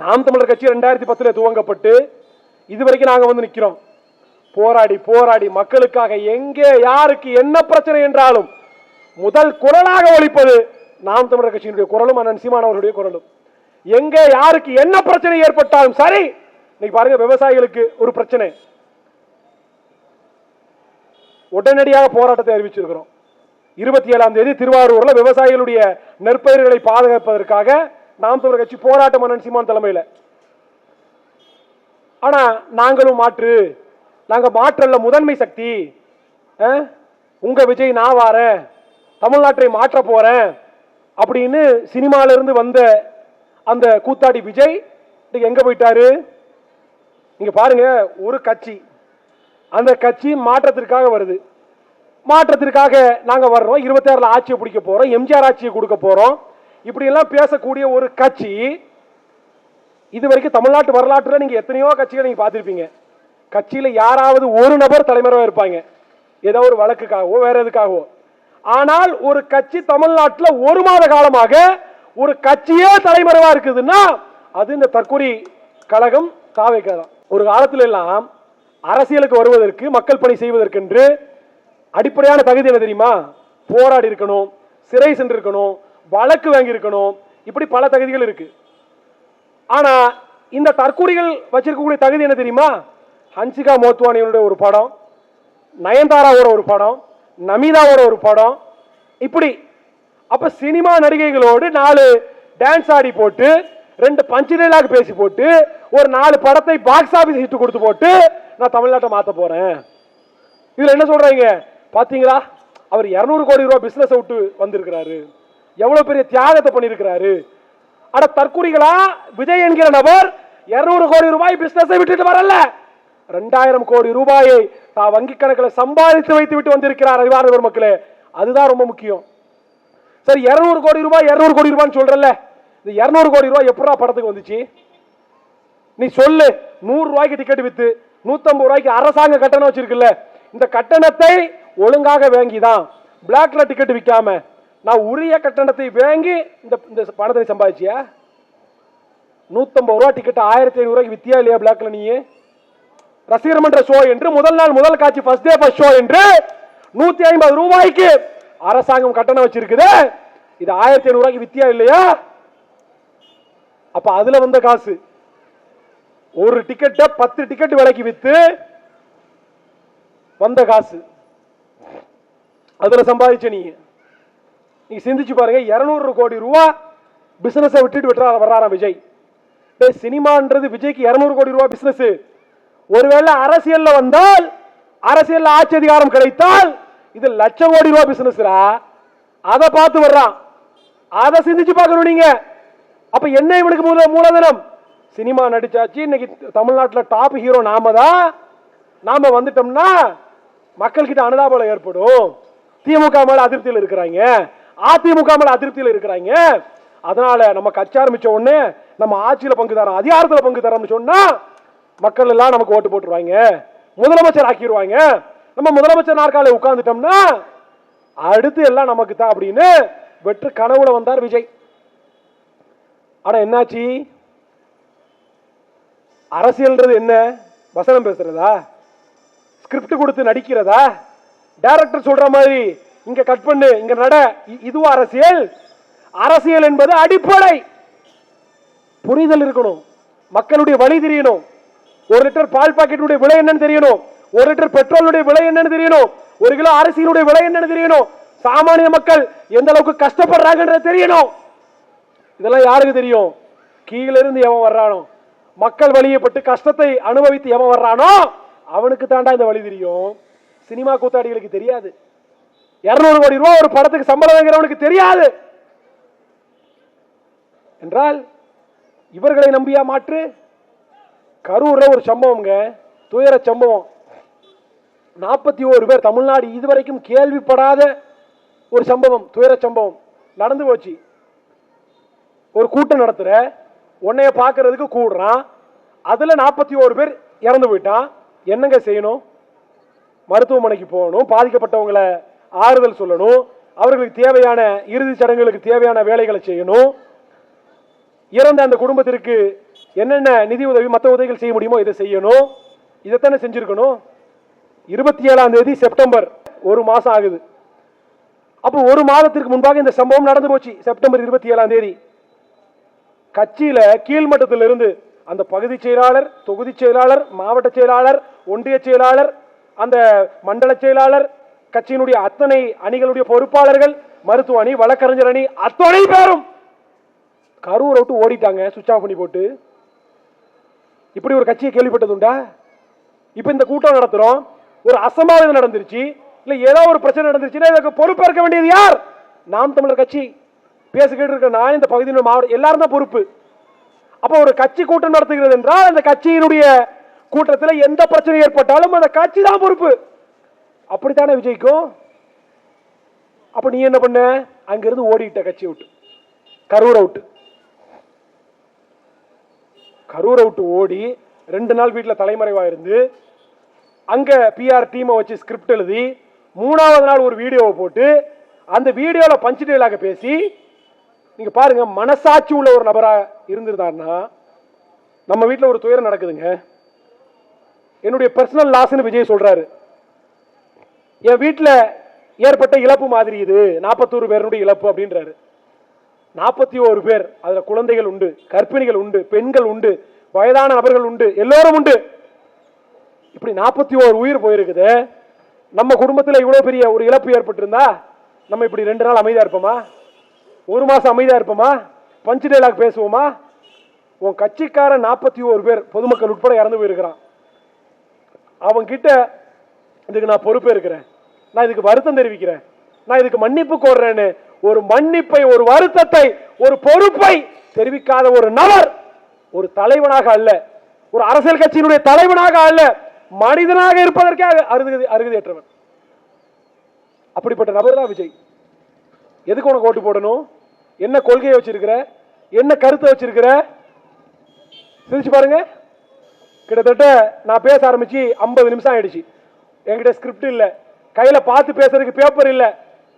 நாம் தமிழர் கட்சி ரெண்டாயிரத்தி பத்துல துவங்கப்பட்டு இதுவரைக்கும் நாங்க வந்து நிக்கிறோம். போராடி போராடி மக்களுக்காக எங்கே யாருக்கு என்ன பிரச்சனை என்றாலும் முதல் குரலாக ஒழிப்பது நாம் தமிழர் கட்சியினுடைய குரலும் அண்ணன் சீமானவர்களுடைய குரலும். எங்கே யாருக்கு என்ன பிரச்சனை ஏற்பட்டாலும் சரி இன்னைக்கு பாருங்க விவசாயிகளுக்கு ஒரு பிரச்சனை. உடனடியாக போராட்டத்தை அறிவிச்சிருக்கிறோம். இருபத்தி ஏழாம் தேதி திருவாரூர்ல விவசாயிகளுடைய நெற்பயிர்களை பாதுகாப்பதற்காக நாம் தமிழர் கட்சி போராட்டம் மன்னன் சீமான் தலைமையில். ஆனா நாங்களும் மாற்று. நாங்க மாற்றல்ல முதன்மை சக்தி. அஹ், உங்க விஜய் நான் வாரேன். தமிழ்நாட்டை மாற்ற போறேன். அப்படின்னு சினிமால இருந்து வந்த அந்த கூத்தாடி விஜய் இன்னைக்கு எங்க போயிட்டாரு? நீங்க பாருங்க ஒரு கட்சி. அந்த கட்சி மாற்றத்திற்காக வருது. மாற்றத்திற்காக நாங்க வர்றோம். இருபத்தாறுல ஆட்சியை பிடிக்க போறோம். எம்ஜிஆர் ஆட்சியை கொடுக்க போறோம். இப்படி எல்லாம் பேசக்கூடிய ஒரு கட்சி இது வரைக்கும் தமிழ்நாட்டு வரலாற்றில் நீங்க எத்தனையோ கட்சிகளை நீங்க பார்த்துருப்பீங்க. கட்சியில் யாராவது ஒரு நபர் தலைமறைவா இருப்பாங்க. ஏதோ ஒரு வழக்குக்காகவோ வேற எதுக்காகவோ. ஆனால் ஒரு கட்சி தமிழ்நாட்டில் ஒரு மாத காலமாக ஒரு கட்சியே தலைமறைவா இருக்குதுன்னா அது இந்த தற்கொலை கழகம் தாவேக்கா தான் ஒரு காலத்துல எல்லாம் அரசியலுக்கு வருவதற்கு மக்கள் பணி செய்வதற்கென்று அடிப்படையான தகுதி என்ன தெரியுமா? போராடி இருக்கணும் சிறை சென்றிருக்கணும் வழக்கு வாங்கியிருக்கணும். இப்படி பல தகுதிகள் இருக்கு. ஆனா இந்த தற்கூரிகள் வச்சிருக்கக்கூடிய தகுதி என்ன தெரியுமா? ஹன்சிகா மோத்வானியோட ஒரு படம் நயன்தாராவோட ஒரு படம் நமிதாவோட ஒரு படம். இப்படி அப்ப சினிமா நடிகைகளோடு நாலு டான்ஸ் ஆடி போட்டு ரெண்டு பஞ்சு டைலாக் பேசி போட்டு ஒரு நாலு படத்தை பாக்ஸ் ஆபீஸ் ஹிட் கொடுத்து போட்டு நான் தமிழ்நாட்டை மாத்த போறேன். இதுல என்ன சொல்றீங்க? பாத்தீங்களா? அவர் 200 கோடி ரூபாய் பிசினஸ் விட்டு வந்திருக்கிறாரு. எவ்வளவு பெரிய தியாகத்தை பண்ணியிருக்கிறாரு? அட தற்குறிகளா விஜய் என்கிற நபர் 200 கோடி ரூபாய் பிசினஸை விட்டுட்டு வரல. ரெண்டாயிரம் கோடி ரூபாயை தான் வங்கி கணக்கில் சம்பாதித்து வைத்து விட்டு வந்திருக்கிறார் அறிவார்ந்த பெருமக்களே. அதுதான் ரொம்ப முக்கியம். சரி 200 கோடி ரூபாய் 200 கோடி ரூபான்னு சொல்றல இந்த 200 கோடி ரூபாய் எப்படா படத்துக்கு வந்துச்சு? நீ சொல்லு. நூறு ரூபாய்க்கு டிக்கெட் வித்து நூத்தம்பது ரூபாய்க்கு அரசாங்க கட்டணம் வச்சிருக்குல்ல. இந்த கட்டணத்தை ஒழுங்காக வாங்கிதான். பிளாக்ல டிக்கெட் விற்காம நான் உரிய கட்டணத்தை வாங்கி இந்த இந்த பணத்தை சம்பாதிச்சியா? நூற்றம்பது ரூபா டிக்கெட் ஆயிரத்தி ஐநூறு ரூபாய்க்கு வித்தியா இல்லையா பிளாக்ல நீ ரசிகர் மன்ற ஷோ என்று முதல் நாள் முதல் காட்சி ஃபர்ஸ்ட் டே ஃபர்ஸ்ட் ஷோ என்று நூத்தி ஐம்பது ரூபாய்க்கு அரசாங்கம் கட்டணம் வச்சிருக்குது. இது ஆயிரத்தி ஐநூறு ரூபாய்க்கு வித்தியா இல்லையா? அப்ப அதுல வந்த காசு. ஒரு டிக்கெட்டை பத்து டிக்கெட் விலைக்கு வித்து வந்த காசு. அதுல சம்பாதிச்ச நீ. நீ சிந்திச்சு பாருங்க 200 கோடி ரூபா பிஸ்னஸை விட்டுட்டு விட்டுறா வர்றாராம் விஜய். டேய், சினிமான்றது விஜய்க்கு 200 கோடி ரூபா பிசினஸ் ஒருவேளை அரசியல்ல வந்தால் அரசியலில் ஆட்சி அதிகாரம் கிடைத்தால் இது லட்சம் கோடி ரூபா பிசினஸ்ரா அதை பார்த்து வர்றான் அதை சிந்திச்சு பார்க்கணும் நீங்க. அப்ப என்ன இவனுக்கு மூல மூலதனம்? சினிமா நடிச்சாச்சு இன்னைக்கு தமிழ்நாட்டில் டாப் ஹீரோ நாம தான். நாம வந்துட்டோம்னா மக்கள்கிட்ட அனுதாபலம் ஏற்படும். திமுக மேல அதிருப்தியில் இருக்கிறாங்க. அதிமுக மேல அதிருப்தியில் இருக்கிறாங்க. அதனால நம்ம கட்சி ஆரம்பிச்ச உடனே நம்ம ஆட்சியில பங்கு தரோம் அதிகாரத்தில் பங்கு தரோம்னு சொன்னா மக்கள் எல்லாம் நமக்கு ஓட்டு போட்டுருவாங்க. முதலமைச்சர் ஆக்கிடுவாங்க நம்ம முதலமைச்சர் நாற்காலை உட்கார்ந்துட்டோம்னா அடுத்து எல்லாம் நமக்கு தான் அப்படின்னு வெற்று கனவுல வந்தார் விஜய். ஆனா என்னாச்சு? அரசியல்ன்றது என்ன? வசனம் பேசுறதா? ஸ்கிரிப்ட் கொடுத்து நடிக்கிறதா? டைரக்டர் சொல்ற மாதிரி இங்க கட் பண்ணு இங்க நட. இ- இதுவா அரசியல். அரசியல் என்பது அடிப்படை. புரிதல் இருக்கணும். மக்களுடைய வழி தெரியணும். ஒரு லிட்டர் பால் பாக்கெட்டுடைய விலை என்னன்னு தெரியணும். ஒரு லிட்டர் பெட்ரோலுடைய விலை என்னன்னு தெரியணும். ஒரு கிலோ அரிசியினுடைய விலை என்னன்னு தெரியணும். சாமானிய மக்கள் எந்த அளவுக்கு கஷ்டப்படுறாங்கன்றது தெரியணும். இதெல்லாம் யாருக்கு தெரியும்? கீழ இருந்து எவன் வர்றானோ? மக்கள் வழியப்பட்டு கஷ்டத்தை அனுபவித்து எவன் வர்றானோ? அவனுக்கு தாண்டா இந்த வழி தெரியும். சினிமா கூத்தாடிகளுக்கு தெரியாது. 200 கோடி ரூபாய் ஒரு படத்துக்கு சம்பளம் வாங்குறவனுக்கு தெரியாது. என்றால் இவர்களை நம்பியா மாற்று? கரூர்ல ஒரு சம்பவம்ங்க துயர சம்பவம். நாற்பத்தி ஓரு பேர் தமிழ்நாடு இதுவரைக்கும் கேள்விப்படாத ஒரு சம்பவம் துயர சம்பவம். நடந்து போச்சு. ஒரு கூட்டம் நடத்துற உன்னைய பார்க்கறதுக்கு கூடுறான். அதுல நாற்பத்தி ஓரு பேர் இறந்து போயிட்டான். என்னங்க செய்யணும்? மருத்துவமனைக்கு போகணும். பாதிக்கப்பட்டவங்களை ஆறுதல் சொல்லணும். அவர்களுக்கு தேவையான இறுதி சடங்குகளுக்கு தேவையான வேலைகளை செய்யணும். இறந்த அந்த குடும்பத்திற்கு என்னென்ன நிதி உதவி மற்ற உதவிகள் செய்ய முடியுமோ இதை செய்யணும். இதைத்தானே செஞ்சிருக்கணும். இருபத்தி ஏழாம் தேதி செப்டம்பர் ஒரு மாதம் ஆகுது. அப்போ ஒரு மாதத்திற்கு முன்பாக இந்த சம்பவம் நடந்து போச்சு செப்டம்பர் இருபத்தி ஏழாம் தேதி. கட்சியில் கீழ்மட்டத்தில் இருந்து அந்த பகுதி செயலாளர் தொகுதி செயலாளர் மாவட்ட செயலாளர் ஒன்றிய செயலாளர் அந்த மண்டல செயலாளர் கட்சியினுடைய அத்தனை அணிகளுடைய பொறுப்பாளர்கள் மருத்துவ அணி வழக்கறிஞர் அணி அத்தனை பேரும் கரூரை விட்டு ஓடிட்டாங்க சுவிட்ச் ஆஃப் பண்ணி போட்டு. இப்படி ஒரு கட்சியை கேள்விப்பட்டதுண்டா இப்ப இந்த கூட்டம் நடத்துறோம். ஒரு அசம்பாவிதம் நடந்துருச்சு. இல்ல ஏதோ ஒரு பிரச்சனை நடந்துருச்சுன்னா இதுக்கு பொறுப்பேற்க வேண்டியது யார்? நாம் தமிழர் கட்சி. பேசிக்கிட்டு இருக்க நான் இந்த பகுதியில் மாவட்டம் எல்லாரும் தான் பொறுப்பு. அப்ப ஒரு கட்சி கூட்டம் நடத்துகிறது என்றால் அந்த கட்சியினுடைய கூட்டத்தில் எந்த பிரச்சனை ஏற்பட்டாலும் அந்த கட்சி தான் பொறுப்பு. அப்படித்தானே விஜய்க்கும் அப்ப நீ என்ன பண்ண? அங்கிருந்து ஓடிட்ட கட்சி விட்டு. கரூர் அவுட் கரூர் அவுட்டு ஓடி ரெண்டு நாள் வீட்டில் தலைமறைவா இருந்து அங்க பிஆர் டீமை வச்சு ஸ்கிரிப்ட் எழுதி மூணாவது நாள் ஒரு வீடியோவை போட்டு அந்த வீடியோவில் பஞ்சு டெயிலாக பேசி நீங்க பாருங்க மனசாட்சி உள்ள ஒரு நபரா இருந்திருந்தாருன்னா நம்ம வீட்டில் ஒரு துயரம் நடக்குதுங்க. என்னுடைய பர்சனல் லாஸ்ன்னு விஜய் சொல்றாரு. என் வீட்டில் ஏற்பட்ட இழப்பு மாதிரி இது. நாற்பத்தோரு பேருடைய இழப்பு அப்படின்றாரு. நாற்பத்தி ஓரு பேர் அதில் குழந்தைகள் உண்டு கர்ப்பிணிகள் உண்டு பெண்கள் உண்டு வயதான நபர்கள் உண்டு எல்லோரும் உண்டு. இப்படி நாற்பத்தி ஓரு உயிர் போயிருக்குது. நம்ம குடும்பத்தில் இவ்வளோ பெரிய ஒரு இழப்பு ஏற்பட்டிருந்தா நம்ம இப்படி ரெண்டு நாள் அமைதியாக இருப்போமா? ஒரு மாதம் அமைதியாக இருப்போமா? பஞ்சு டைலாக் பேசுவோமா? உன் கட்சிக்காரன் நாற்பத்தி ஓரு பேர் பொதுமக்கள் உட்பட இறந்து போயிருக்கிறான். அவன் கிட்ட இதுக்கு நான் பொறுப்பே இருக்கிறேன். நான் இதுக்கு வருத்தம் தெரிவிக்கிறேன். நான் இதுக்கு மன்னிப்பு கோடுறேன்னு ஒரு மன்னிப்பை ஒரு வருத்தத்தை ஒரு பொறுப்பை தெரிவிக்காத ஒரு நபர் ஒரு தலைவனாக அல்ல. ஒரு அரசியல் கட்சியினுடைய தலைவனாக அல்ல. மனிதனாக இருப்பதற்கே அருகதி அருகதியற்றவன் அப்படிப்பட்ட நபர் தான் விஜய். எதுக்கு உனக்கு ஓட்டு போடணும்? என்ன கொள்கையை வச்சிருக்கிற? என்ன கருத்தை வச்சிருக்கிற? சிரிச்சு பாருங்க. கிட்டத்தட்ட நான் பேச ஆரம்பிச்சு ஐம்பது நிமிஷம் ஆயிடுச்சு. என்கிட்ட ஸ்கிரிப்ட் இல்லை. கையில் பார்த்து பேசுறதுக்கு பேப்பர் இல்லை.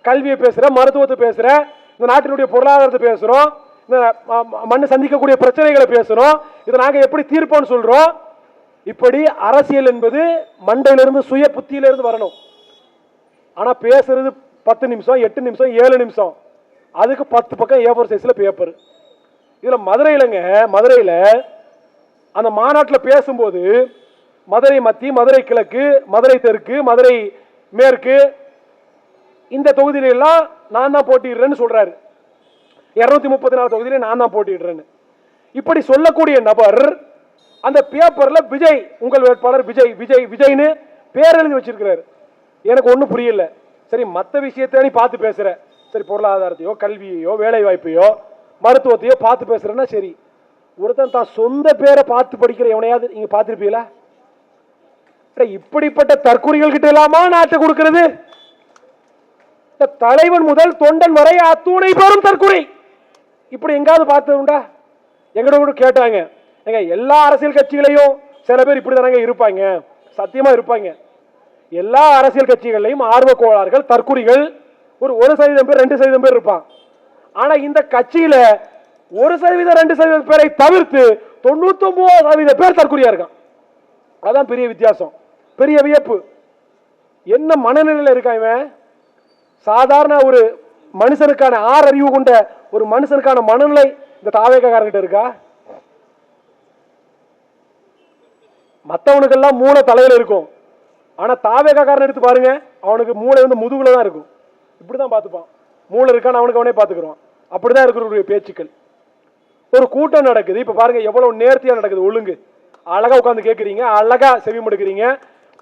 கல்வியை பேசுகிறேன் மருத்துவத்தை பேசுகிறேன் இந்த நாட்டினுடைய பொருளாதாரத்தை பேசுகிறோம் இந்த ம- ம- சந்திக்கக்கூடிய பிரச்சனைகளை பேசுகிறோம் இதை நாங்கள் எப்படி தீர்ப்போம்னு சொல்கிறோம் இப்படி அரசியல் என்பது மண்டையிலிருந்து சுய புத்தியிலிருந்து வரணும். ஆனால் பேசுறது பத்து நிமிஷம் எட்டு நிமிஷம் ஏழு நிமிஷம். அதுக்கு பத்து பக்கம் ஏ ஃபோர் சைஸில் பேப்பர் இதில் மதுரையிலங்க மதுரையில் அந்த மாநாட்டில் பேசும்போது மதுரை மத்தி மதுரை கிழக்கு மதுரை தெற்கு மதுரை மேற்கு இந்த தொகுதியில எல்லாம் நான் தான் போட்டிடுறேன்னு சொல்றாரு. இருநூத்தி முப்பத்தி நாலு தொகுதியில நான் தான் போட்டிடுறேன்னு இப்படி சொல்லக்கூடிய நபர் அந்த பேப்பர்ல விஜய் உங்கள் வேட்பாளர் விஜய் விஜய் விஜய்னு பேர் எழுதி வச்சிருக்கிறாரு. எனக்கு ஒன்றும் புரியல. சரி மற்ற விஷயத்தை நீ பார்த்து பேசுற. சரி பொருளாதாரத்தையோ கல்வியையோ வேலை வாய்ப்பையோ மருத்துவத்தையோ பார்த்து பேசுறேன்னா சரி. ஒருத்தன் தான் சொந்த பேரை பார்த்து படிக்கிற எவனையாவது நீங்க பார்த்துருப்பீங்களா? இப்படிப்பட்ட தற்கொலைகள் கிட்ட எல்லாமா நாட்டை கொடுக்கிறது? தலைவன் முதல் தொண்டன் வரை அத்துணை பேரும் தற்கொலை இப்படி எங்காவது பார்த்தது உண்டா? எங்கட கூட கேட்டாங்க. ஏங்க எல்லா அரசியல் கட்சிகளையும் சில பேர் இப்படி தானங்க இருப்பாங்க. சத்தியமா இருப்பாங்க. எல்லா அரசியல் கட்சிகளையும் ஆர்வ கோளாறுகள் தற்குறிகள் ஒரு ஒரு சதவீதம் பேர் ரெண்டு சதவீதம் பேர் இருப்பான் ஆனா இந்த கட்சியில ஒரு சதவீதம் ரெண்டு சதவீதம் பேரை தவிர்த்து தொண்ணூத்தி ஒன்பது சதவீத பேர் தற்குறியா இருக்கான் அதான் பெரிய வித்தியாசம். பெரிய வியப்பு. என்ன மனநிலையில இருக்கான் இவன்? சாதாரண ஒரு மனுஷனுக்கான ஆறு அறிவு கொண்ட ஒரு மனுஷனுக்கான மனநிலை இந்த தாவேக்காரங்கிட்ட இருக்கா? மற்றவனுக்கெல்லாம் மூளை தலையில் இருக்கும். ஆனா தாவேக்காரன் எடுத்து பாருங்க அவனுக்கு மூளை வந்து முதுகுல தான் இருக்கும். இப்படிதான் பார்த்துப்பான். மூளை இருக்கான்னு அவனுக்கு அவனே பார்த்துக்கிறான் அப்படிதான் இருக்கிற பேச்சுக்கள். ஒரு கூட்டம் நடக்குது. இப்ப பாருங்க எவ்வளவு நேர்த்தியா நடக்குது. ஒழுங்கு. அழகா உட்கார்ந்து கேட்குறீங்க அழகா செவி மடுக்கிறீங்க.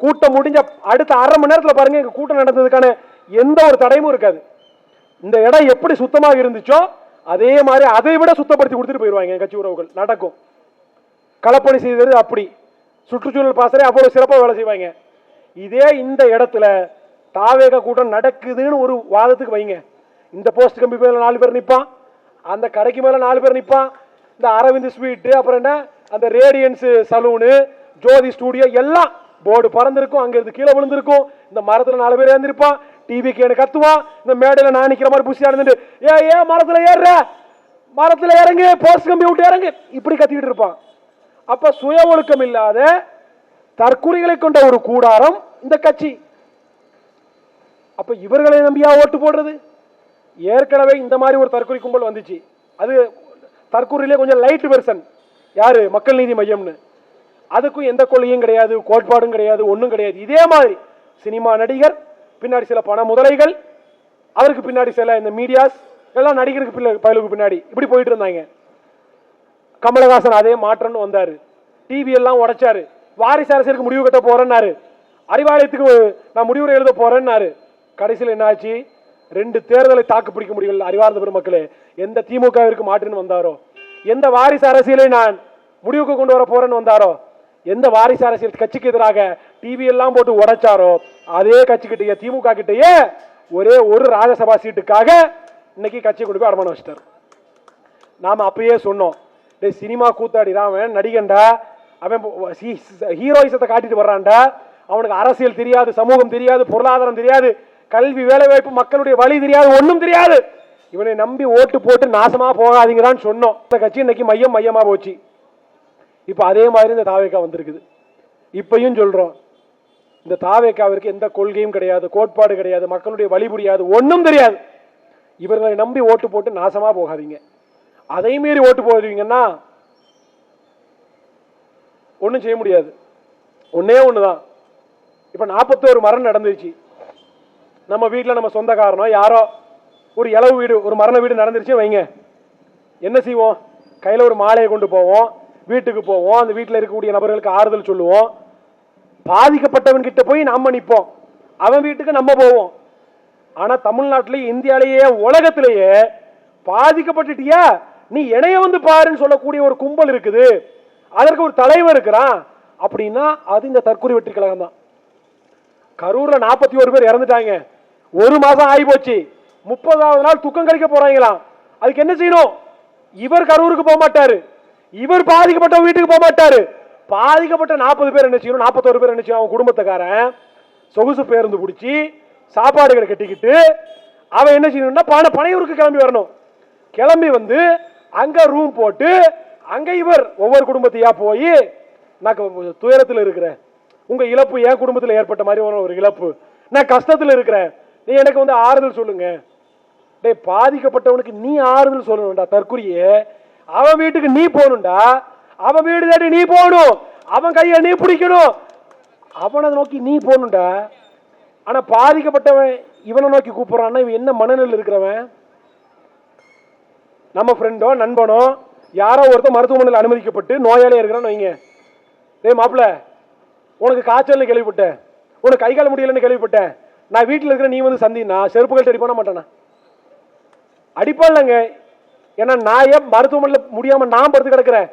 கூட்டம் முடிஞ்ச அடுத்த அரை மணி நேரத்தில் பாருங்க எங்கள் கூட்டம் நடந்ததுக்கான எந்த ஒரு தடையும் இருக்காது. இந்த இடம் எப்படி சுத்தமாக இருந்துச்சோ அதே மாதிரி அதை விட சுத்தப்படுத்தி கொடுத்துட்டு போயிடுவாங்க என் கட்சி உறவுகள். நடக்கும். களப்பணி செய்தது அப்படி. சுற்றுச்சூழல் பாசறை அவ்வளோ சிறப்பாக வேலை செய்வாங்க. இதே இந்த இடத்துல தாவேக கூட்டம் நடக்குதுன்னு ஒரு வாதத்துக்கு வைங்க. இந்த போஸ்ட் கம்பி மேலே நாலு பேர் நிற்பான் அந்த கடைக்கு மேலே நாலு பேர் நிற்பான் இந்த அரவிந்த் ஸ்வீட்டு அப்புறம் என்ன? அந்த ரேடியன்ஸு சலூனு ஜோதி ஸ்டூடியோ எல்லாம் போர்டு பறந்துருக்கும் அங்க இருந்து கீழே விழுந்திருக்கும். இந்த மரத்துல நாலு பேர் ஏந்திருப்பான் டிவி கேனு கத்துவான் இந்த மேடையில நான் நிக்கிற மாதிரி புஷியா இருந்துட்டு ஏ ஏ மரத்துல ஏறுற? மரத்துல இறங்கு போஸ்ட் கம்பி விட்டு இறங்கு. இப்படி கத்திக்கிட்டு இருப்பான். அப்ப சுய ஒழுக்கம் இல்லாத தற்கொலைகளை கொண்ட ஒரு கூடாரம் இந்த கட்சி. அப்ப இவர்களை நம்பியா ஓட்டு போடுறது? ஏற்கனவே இந்த மாதிரி ஒரு தற்கொலை கும்பல் வந்துச்சு. அது தற்கொலையிலே கொஞ்சம் லைட் வெர்சன் யாரு? மக்கள் நீதி மையம்னு. அதுக்கும் எந்த கொள்கையும் கிடையாது கோட்பாடும் கிடையாது ஒன்றும் கிடையாது. இதே மாதிரி சினிமா நடிகர் பின்னாடி சில பண முதலைகள் அவருக்கு பின்னாடி சில இந்த மீடியாஸ் எல்லாம் நடிகருக்கு பிள்ளை பயலுக்கு பின்னாடி இப்படி போயிட்டு இருந்தாங்க. கமலஹாசன் அதே மாற்றம்னு வந்தார். டிவி எல்லாம் உடைச்சாரு. வாரிசு அரசியலுக்கு முடிவு கட்ட போறேன்னாரு. அறிவாலயத்துக்கு நான் முடிவுரை எழுத போறேன்னாரு. கடைசியில் என்னாச்சு? ரெண்டு தேர்தலை தாக்கு பிடிக்க முடியல அறிவார்ந்த பெருமக்களே. எந்த திமுகவிற்கு மாற்றுன்னு வந்தாரோ? எந்த வாரிசு அரசியலை நான் முடிவுக்கு கொண்டு வர போறேன்னு வந்தாரோ? எந்த வாரிசு அரசியல் கட்சிக்கு எதிராக டிவி எல்லாம் போட்டு உடைச்சாரோ அதே கட்சிக்கிட்டேயே திமுக கிட்டேயே ஒரே ஒரு ராஜ்யசபா சீட்டுக்காக இன்னைக்கு கட்சி கொண்டு போய் அடமானம் நாம் அப்பயே சொன்னோம் டேய் சினிமா கூத்தாடி ராமன் நடிகண்டா அவன் ஹீரோயிசத்தை காட்டிட்டு வர்றான்டா. அவனுக்கு அரசியல் தெரியாது சமூகம் தெரியாது பொருளாதாரம் தெரியாது கல்வி வேலைவாய்ப்பு மக்களுடைய வழி தெரியாது ஒன்றும் தெரியாது. இவனை நம்பி ஓட்டு போட்டு நாசமாக போகாதீங்கடான்னு சொன்னோம். இந்த கட்சி இன்னைக்கு மையம் மையமாக போச்சு. இப்போ அதே மாதிரி இந்த தாவேக்கா வந்திருக்குது. இப்பயும் சொல்கிறோம் இந்த தாவேக்காவிற்கு எந்த கொள்கையும் கிடையாது கோட்பாடு கிடையாது மக்களுடைய வழி புரியாது தெரியாது. இவர்களை நம்பி ஓட்டு போட்டு நாசமா போகாதீங்க. அதை மீறி ஓட்டு போடுவீங்கன்னா ஒன்றும் செய்ய முடியாது. ஒன்றே ஒன்று தான் இப்போ நாற்பத்தோரு மரணம் நடந்துருச்சு. நம்ம வீட்டில் நம்ம சொந்தக்காரனோ யாரோ ஒரு இளவு வீடு ஒரு மரண வீடு நடந்துருச்சு வைங்க. என்ன செய்வோம்? கையில் ஒரு மாலையை கொண்டு போவோம். வீட்டுக்கு போவோம். அந்த வீட்டில் இருக்கக்கூடிய நபர்களுக்கு ஆறுதல் சொல்லுவோம். பாதிக்கப்பட்டவன்கிட்ட போய் நம்ம நிற்போம் அவன் வீட்டுக்கு நம்ம போவோம். ஆனால் தமிழ்நாட்டிலேயே இந்தியாலேயே உலகத்திலேயே பாதிக்கப்பட்டுட்டியா? நீ இணைய வந்து பாருன்னு சொல்லக்கூடிய ஒரு கும்பல் இருக்குது. அதற்கு ஒரு தலைவர் இருக்கிறான். அப்படின்னா அது இந்த தற்கொலை வெற்றி கழகம் தான். கரூரில் நாற்பத்தி ஒரு பேர் இறந்துட்டாங்க. ஒரு மாதம் ஆகி போச்சு முப்பதாவது நாள் துக்கம் கழிக்க போறாங்களாம். அதுக்கு என்ன செய்யணும்? இவர் கரூருக்கு போக மாட்டாரு. இவர் பாதிக்கப்பட்ட வீட்டுக்கு போக மாட்டாரு. பாதிக்கப்பட்ட நாற்பது பேர் என்ன செய்யணும்? நாற்பத்தோரு பேர் என்ன செய்யும் அவன் குடும்பத்துக்காரன் சொகுசு பேருந்து பிடிச்சி சாப்பாடுகளை கட்டிக்கிட்டு அவன் என்ன செய்யணும்னா பண பனையூருக்கு கிளம்பி வரணும். கிளம்பி வந்து அங்கே ரூம் போட்டு அங்கே இவர் ஒவ்வொரு குடும்பத்தையா போய் நான் துயரத்தில் இருக்கிறேன். உங்கள் இழப்பு என் குடும்பத்தில் ஏற்பட்ட மாதிரி ஒரு இழப்பு. நான் கஷ்டத்தில் இருக்கிறேன். நீ எனக்கு வந்து ஆறுதல் சொல்லுங்க. டேய் பாதிக்கப்பட்டவனுக்கு நீ ஆறுதல் சொல்லணும்டா தற்குறியே. அவன் வீட்டுக்கு நீ போகணும்டா. அவன் வீடு தேடி நீ போகணும். அவன் கையை நீ பிடிக்கணும். அவனை நோக்கி நீ போகணும்டா. ஆனால் பாதிக்கப்பட்டவன் இவனை நோக்கி கூப்பிட்றான்னா இவன் என்ன மனநிலையில் இருக்கிறவன்? நம்ம ஃப்ரெண்டோ நண்பனோ யாரோ ஒருத்தர் மருத்துவமனையில் அனுமதிக்கப்பட்டு நோயாளியாக இருக்கிறான்னு வைங்க. டேய் மாப்பிள உனக்கு காய்ச்சல்னு கேள்விப்பட்டேன். உனக்கு கை கால் முடியலன்னு கேள்விப்பட்டேன். நான் வீட்டில் இருக்கிற நீ வந்து சந்தி நான் செருப்புகள் அடி பண்ண மாட்டேனா? அடிப்பான்லங்க ஏன்னா நான் ஏன் மருத்துவமனையில் முடியாமல் நான் படுத்து கிடக்கிறேன்.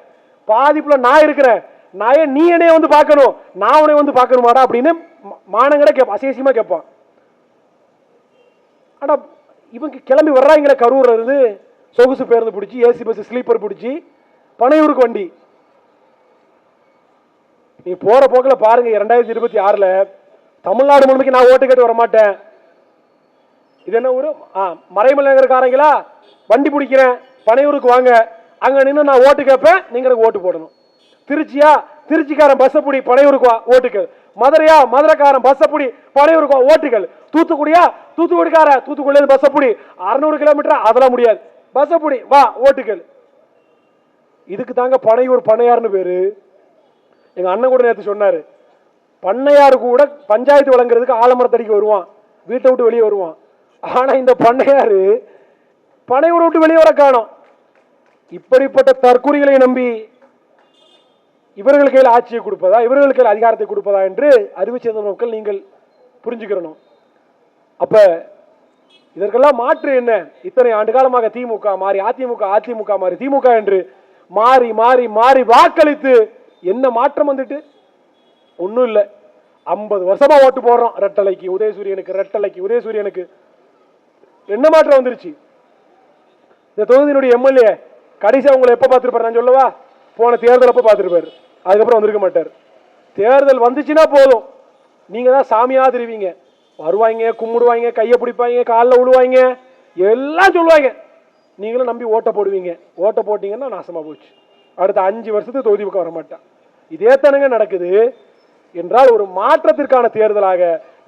பாதிப்புல நான் இருக்கிறேன். நான் ஏன் நீ என்னைய வந்து பார்க்கணும். நான் உன்னை வந்து பார்க்கணுமாடா அப்படின்னு மானங்கட கேட்பான் அசியசியமா கேட்பான் ஆனால் இவங்க கிளம்பி வர்றாங்களே கரூர் இருந்து. சொகுசு பேருந்து பிடிச்சி ஏசி பஸ் ஸ்லீப்பர் பிடிச்சி பனையூருக்கு வண்டி. நீ போகிற போக்கில் பாருங்க இரண்டாயிரத்தி இருபத்தி ஆறுல தமிழ்நாடு முழுமைக்கு நான் ஓட்டு கேட்டு வர மாட்டேன் இது என்ன ஊரு? ஆ மறைமலை வண்டி பிடிக்கிறேன். பனையூருக்கு வாங்க. அங்க நின்று நான் ஓட்டு கேட்பேன் நீங்க எனக்கு ஓட்டு போடணும். திருச்சியா? திருச்சிக்காரன் பஸ்ஸை பிடி பனையூருக்கு வா ஓட்டுகள் மதுரையா? மதுரைக்காரன் பஸ்ஸை பிடி பனையூருக்கு வா ஓட்டுகள் தூத்துக்குடியா? தூத்துக்குடிக்கார தூத்துக்குடியில பஸ்ஸை பிடி. அறுநூறு கிலோமீட்டர் அதெல்லாம் முடியாது. பஸ்ஸை பிடி வா ஓட்டுகள் இதுக்கு தாங்க பனையூர் பனையார்னு பேரு. எங்க அண்ணன் கூட நேற்று சொன்னாரு. பண்ணையார் கூட பஞ்சாயத்து வழங்குறதுக்கு ஆலமரத்தடிக்கு வருவான். வீட்டை விட்டு வெளியே வருவான். ஆனா இந்த பண்ணையாரு பனையூரை விட்டு வெளியே வர காணோம் இப்படிப்பட்ட தற்குறிகளை நம்பி இவர்கள் கையில் ஆட்சியை கொடுப்பதா இவர்கள் கையில் அதிகாரத்தை கொடுப்பதா என்று அறிவு சேர்ந்த மக்கள் நீங்கள் புரிஞ்சுக்கிறணும். அப்ப இதற்கெல்லாம் மாற்று என்ன? இத்தனை ஆண்டு காலமாக திமுக மாறி அதிமுக அதிமுக மாறி திமுக என்று மாறி மாறி மாறி வாக்களித்து என்ன மாற்றம் வந்துட்டு? ஒன்றும் இல்லை. ஐம்பது வருஷமா ஓட்டு போடுறோம். ரெட்டலைக்கு உதயசூரியனுக்கு ரெட்டலைக்கு உதயசூரியனுக்கு. என்ன மாற்றம் வந்துருச்சு? இந்த தொகுதியினுடைய எம்எல்ஏ கடைசியா உங்களை எப்போ பார்த்திருப்பாரு? நான் சொல்லவா? போன தேர்தல் அப்ப பார்த்திருப்பாரு. அதுக்கப்புறம் வந்திருக்க மாட்டார். தேர்தல் வந்துச்சுன்னா போதும். நீங்க தான் சாமியா தெரிவிங்க. வருவாங்க கும்பிடுவாங்க கையை பிடிப்பாங்க காலில் விழுவாங்க எல்லாம் சொல்லுவாங்க நீங்களும் நம்பி ஓட்டை போடுவீங்க. ஓட்டை போட்டிங்கன்னா நாசமா போச்சு. அடுத்த அஞ்சு வருஷத்துக்கு தொகுதி பக்கம் வர மாட்டான் இதே தானங்க நடக்குது. என்றால் ஒரு மாற்றத்திற்கான தேர்தலாக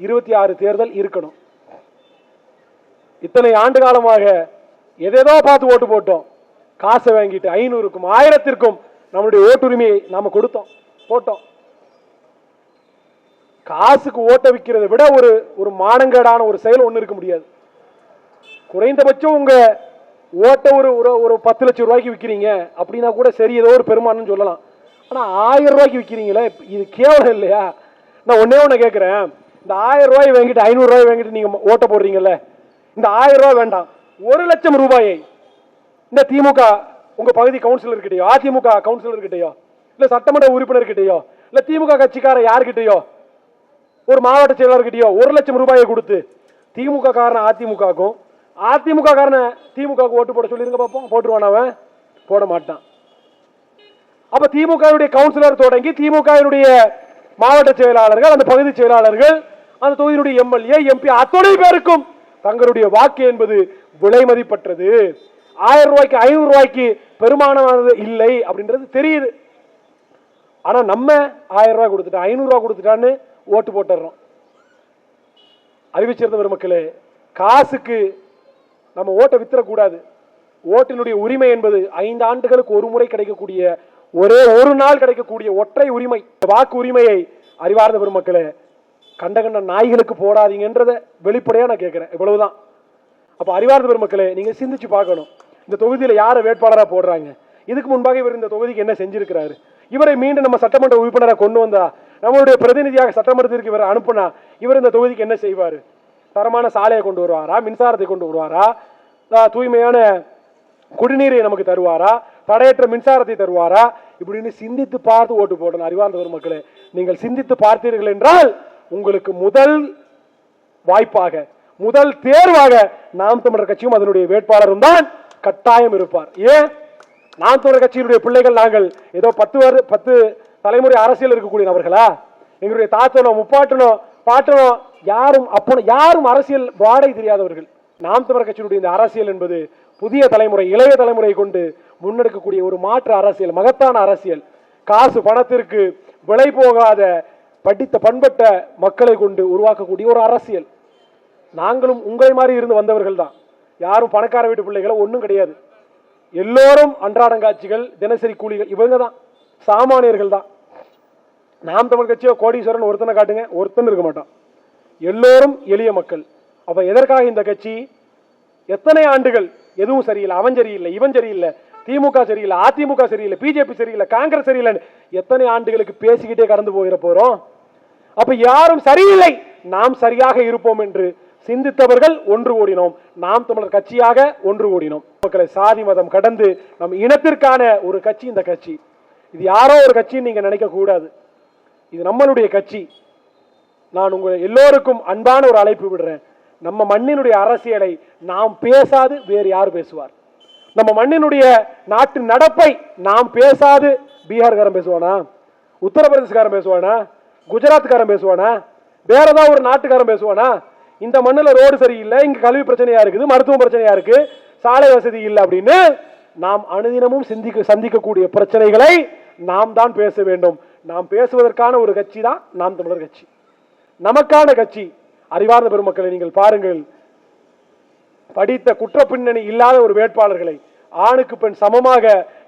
இருபத்தி ஆறு தேர்தல் இருக்கணும். இத்தனை ஆண்டு காலமாக எதேதோ பார்த்து ஓட்டு போட்டோம். காசை வாங்கிட்டு ஐநூறுக்கும் ஆயிரத்திற்கும் நம்மளுடைய ஓட்டுரிமையை நாம கொடுத்தோம் போட்டோம். காசுக்கு ஓட்ட விற்கிறதை விட ஒரு ஒரு மானங்கேடான ஒரு செயல் ஒன்று இருக்க முடியாது. குறைந்தபட்சம் உங்க ஓட்ட ஒரு ஒரு பத்து லட்சம் ரூபாய்க்கு விற்கிறீங்க அப்படின்னா கூட சரி ஏதோ ஒரு பெருமானம்னு சொல்லலாம். ஆனால் ஆயிரம் ரூபாய்க்கு விற்கிறீங்களே இது கேவலம் இல்லையா? நான் ஒன்னே ஒன்று கேட்குறேன் இந்த ஆயிரம் ரூபாய் வாங்கிட்டு ஐநூறு ரூபாய் வாங்கிட்டு நீங்கள் ஓட்ட போடுறீங்கல்ல இந்த ஆயிரம் ரூபாய் வேண்டாம். ஒரு லட்சம் ரூபாயை இந்த திமுக உங்க பகுதி கவுன்சிலர் கிட்டயோ அதிமுக கவுன்சிலர் கிட்டயோ இல்ல சட்டமன்ற உறுப்பினர் கிட்டயோ இல்ல திமுக கட்சிக்கார யார்கிட்டயோ ஒரு மாவட்ட செயலாளர்கிட்டயோ ஒரு லட்சம் ரூபாயை கொடுத்து திமுக காரன் அதிமுகக்கும் அதிமுக காரனை திமுக ஓட்டு போட சொல்லிருங்க பார்ப்போம் போட்டுருவான் அவன்? போட மாட்டான். அப்ப திமுகவுடைய கவுன்சிலர் தொடங்கி திமுகவினுடைய மாவட்ட செயலாளர்கள் அந்த பகுதி செயலாளர்கள் அந்த தொகுதியினுடைய எம்எல்ஏ எம்பி அத்தனை பேருக்கும் தங்களுடைய வாக்கு என்பது விலை மதிப்பற்றது ஆயிரம் ரூபாய்க்கு ஐநூறு ரூபாய்க்கு பெருமானமானது இல்லை அப்படின்றது தெரியுது. ஆனா நம்ம ஆயிரம் ரூபாய் கொடுத்துட்டோம் ஐநூறு ரூபாய் கொடுத்துட்டான்னு ஓட்டு போட்டுறோம். அறிவிச்சிருந்த பெருமக்களே காசுக்கு நம்ம ஓட்டை வித்தரக்கூடாது ஓட்டினுடைய உரிமை என்பது ஐந்து ஆண்டுகளுக்கு ஒரு முறை கிடைக்கக்கூடிய ஒரே ஒரு நாள் கிடைக்கக்கூடிய ஒற்றை உரிமை. வாக்கு உரிமையை அறிவார்ந்த பெருமக்களே கண்ட கண்ட நாய்களுக்கு போடாதீங்கன்றத வெளிப்படையா நான் கேட்கிறேன். இவ்வளவுதான். அப்ப அறிவார்ந்த பெருமக்களே நீங்க சிந்திச்சு பார்க்கணும். இந்த தொகுதியில் யாரை வேட்பாளராக போடுறாங்க? இதுக்கு முன்பாக இவர் இந்த தொகுதிக்கு என்ன செஞ்சிருக்கிறாரு? இவரை மீண்டும் நம்ம சட்டமன்ற உறுப்பினராக கொண்டு வந்தா நம்மளுடைய பிரதிநிதியாக சட்டமன்றத்திற்கு இவரை அனுப்புனா இவர் இந்த தொகுதிக்கு என்ன செய்வார்? தரமான சாலையை கொண்டு வருவாரா? மின்சாரத்தை கொண்டு வருவாரா? தூய்மையான குடிநீரை நமக்கு தருவாரா? தடையற்ற மின்சாரத்தை தருவாரா? இப்படின்னு சிந்தித்து பார்த்து ஓட்டு போடணும். அறிவார்ந்த பெருமக்களே நீங்கள் சிந்தித்து பார்த்தீர்கள் என்றால் உங்களுக்கு முதல் வாய்ப்பாக முதல் தேர்வாக நாம் தமிழர் கட்சியும் அதனுடைய வேட்பாளரும் தான் கட்டாயம் இருப்பார். ஏன்? நாம் தமிழர் கட்சியினுடைய பிள்ளைகள் நாங்கள் ஏதோ பத்து வரு பத்து தலைமுறை அரசியல் இருக்கக்கூடிய நபர்களா? எங்களுடைய தாத்தனோ முப்பாட்டனோ பாட்டனோ யாரும் அப்போ யாரும் அரசியல் வாடகை தெரியாதவர்கள். நாம் தமிழர் கட்சியினுடைய இந்த அரசியல் என்பது புதிய தலைமுறை இளைய தலைமுறை கொண்டு முன்னெடுக்கக்கூடிய ஒரு மாற்று அரசியல் மகத்தான அரசியல். காசு பணத்திற்கு விலை போகாத படித்த பண்பட்ட மக்களை கொண்டு உருவாக்கக்கூடிய ஒரு அரசியல். நாங்களும் உங்களை மாதிரி இருந்து வந்தவர்கள் தான். யாரும் பணக்கார வீட்டு பிள்ளைகளை ஒன்றும் கிடையாது. எல்லோரும் அன்றாடங்காட்சிகள் தினசரி கூலிகள் இவங்க தான் சாமானியர்கள் தான். நாம் தமிழ் கட்சியோ கோடீஸ்வரன் ஒருத்தனை காட்டுங்க ஒருத்தன் இருக்க மாட்டான். எல்லோரும் எளிய மக்கள். அப்ப எதற்காக இந்த கட்சி? எத்தனை ஆண்டுகள்? எதுவும் சரியில்லை. அவன் சரியில்லை இவன் சரியில்லை. திமுக சரியில்லை அதிமுக சரியில்லை பிஜேபி சரியில்லை காங்கிரஸ் சரியில்லைன்னு எத்தனை ஆண்டுகளுக்கு பேசிக்கிட்டே கடந்து போயிட போறோம்? அப்ப யாரும் சரியில்லை. நாம் சரியாக இருப்போம் என்று சிந்தித்தவர்கள் ஒன்று கூடினோம் நாம் தமிழர் கட்சியாக ஒன்று கூடினோம் மக்களை சாதி மதம் கடந்து நம் இனத்திற்கான ஒரு கட்சி இந்த கட்சி. இது யாரோ ஒரு கட்சின்னு நீங்கள் நினைக்கக்கூடாது இது நம்மளுடைய கட்சி. நான் உங்கள் எல்லோருக்கும் அன்பான ஒரு அழைப்பு விடுறேன். நம்ம மண்ணினுடைய அரசியலை நாம் பேசாது வேறு யார் பேசுவார்? நம்ம மண்ணினுடைய நாட்டு நடப்பை நாம் பேசாது பீகார்காரன் பேசுவானா? உத்தரப்பிரதேசக்காரன் பேசுவானா? குஜராத்காரன் பேசுவானா? வேற ஏதாவது ஒரு நாட்டுக்காரன் பேசுவானா? இந்த மண்ணுல ரோடு சரியில்லை இங்க கல்வி பிரச்சனையா இருக்குது மருத்துவ பிரச்சனையா இருக்கு சாலை வசதி இல்லை அப்படின்னு நாம் அனுதினமும் சிந்திக்க சந்திக்கக்கூடிய பிரச்சனைகளை நாம் தான் பேச வேண்டும். நாம் பேசுவதற்கான ஒரு கட்சி தான் நாம் தமிழர் கட்சி. நமக்கான கட்சி. அறிவார்ந்த பெருமக்களை நீங்கள் பாருங்கள். படித்த குற்ற பின்னணி இல்லாத ஒரு வேட்பாளர்களை ஆணுக்கு பெண் சமமாக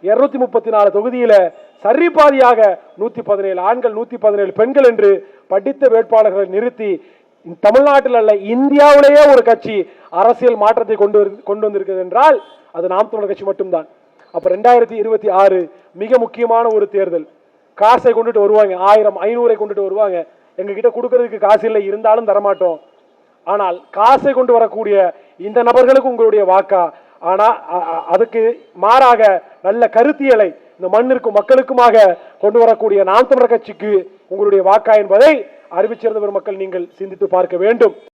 இருநூத்தி முப்பத்தி நாலு தொகுதியில சரிபாதியாக நூத்தி பதினேழு ஆண்கள் நூத்தி பதினேழு பெண்கள் என்று படித்த வேட்பாளர்களை நிறுத்தி தமிழ்நாட்டில் அல்ல இந்தியாவிலேயே ஒரு கட்சி அரசியல் மாற்றத்தை கொண்டு கொண்டு வந்திருக்கிறது என்றால் அது நாம் தமிழர் கட்சி மட்டும்தான். அப்போ ரெண்டாயிரத்தி இருபத்தி ஆறு மிக முக்கியமான ஒரு தேர்தல். காசை கொண்டுட்டு வருவாங்க ஆயிரம் ஐநூறை கொண்டுட்டு வருவாங்க. எங்ககிட்ட கொடுக்கறதுக்கு காசு இல்லை இருந்தாலும் தரமாட்டோம். ஆனால் காசை கொண்டு வரக்கூடிய இந்த நபர்களுக்கு உங்களுடைய வாக்கா? ஆனால் அதுக்கு மாறாக நல்ல கருத்தியலை இந்த மண்ணிற்கும் மக்களுக்குமாக கொண்டு வரக்கூடிய நாம் தமிழர் கட்சிக்கு உங்களுடைய வாக்கா என்பதை அறிவிச்சிருந்த மக்கள் நீங்கள் சிந்தித்து பார்க்க வேண்டும்.